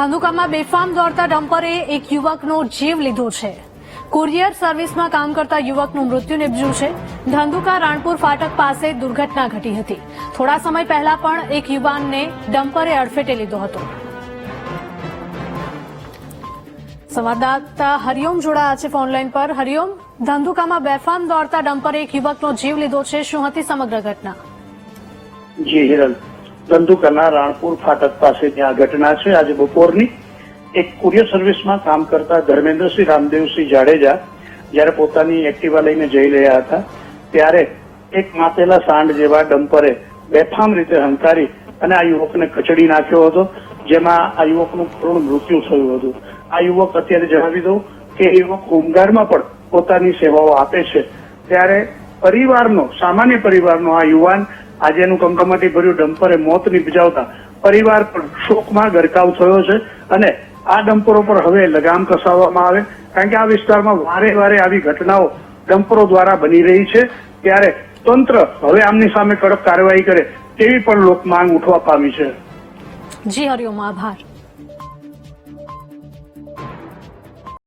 ધંધુકામાં બેફામ દોડતા ડમ્પરે એક યુવકનો જીવ લીધો છે. કુરિયર સર્વિસમાં કામ કરતા યુવકનું મૃત્યુ નિપજ્યું છે. ધંધુકા રાણપુર ફાટક પાસે દુર્ઘટના ઘટી હતી. થોડા સમય પહેલા પણ એક યુવાનને ડમ્પરે અડફેટે લીધો હતો. સંવાદદાતા હરિઓમ જોડાયા છે ફોનલાઈન પર. હરિઓમ, ધંધુકામાં બેફામ દોડતા ડમ્પરે એક યુવકનો જીવ લીધો છે. શું હતી સમગ્ર ઘટના? જી ધંધુકાના રાણપુર ફાટક પાસે ત્યાં ઘટના છે. આજે બપોરની એક કુરિયર સર્વિસમાં કામ કરતા ધર્મેન્દ્રસિંહ રામદેવસિંહ જાડેજા જ્યારે પોતાની એક્ટિવા લઈને જઈ રહ્યા હતા, ત્યારે એક માતેલા સાંડ જેવા ડમ્પરે બેફામ રીતે હંકારી અને આ યુવકને કચડી નાખ્યો હતો, જેમાં આ યુવકનું કરુણ મૃત્યુ થયું હતું. આ યુવક અત્યારે જણાવી દઉં કે યુવક હોમગાર્ડમાં પણ પોતાની સેવાઓ આપે છે. ત્યારે પરિવારનો, સામાન્ય પરિવારનો આ યુવાન આજે એનું કંકમાટી ભર્યું, ડમ્પરે મોત નિપજાવતા પરિવાર પણ શોકમાં ગરકાવ થયો છે અને આ ડમ્પરો પર હવે લગામ કસાવવામાં આવે. કારણ કે આ વિસ્તારમાં વારે વારે આવી ઘટનાઓ ડમ્પરો દ્વારા બની રહી છે. ત્યારે તંત્ર હવે આમની સામે કડક કાર્યવાહી કરે તેવી પણ લોક માંગ ઉઠવા પામી છે. જી, હરિઓમ, આભાર.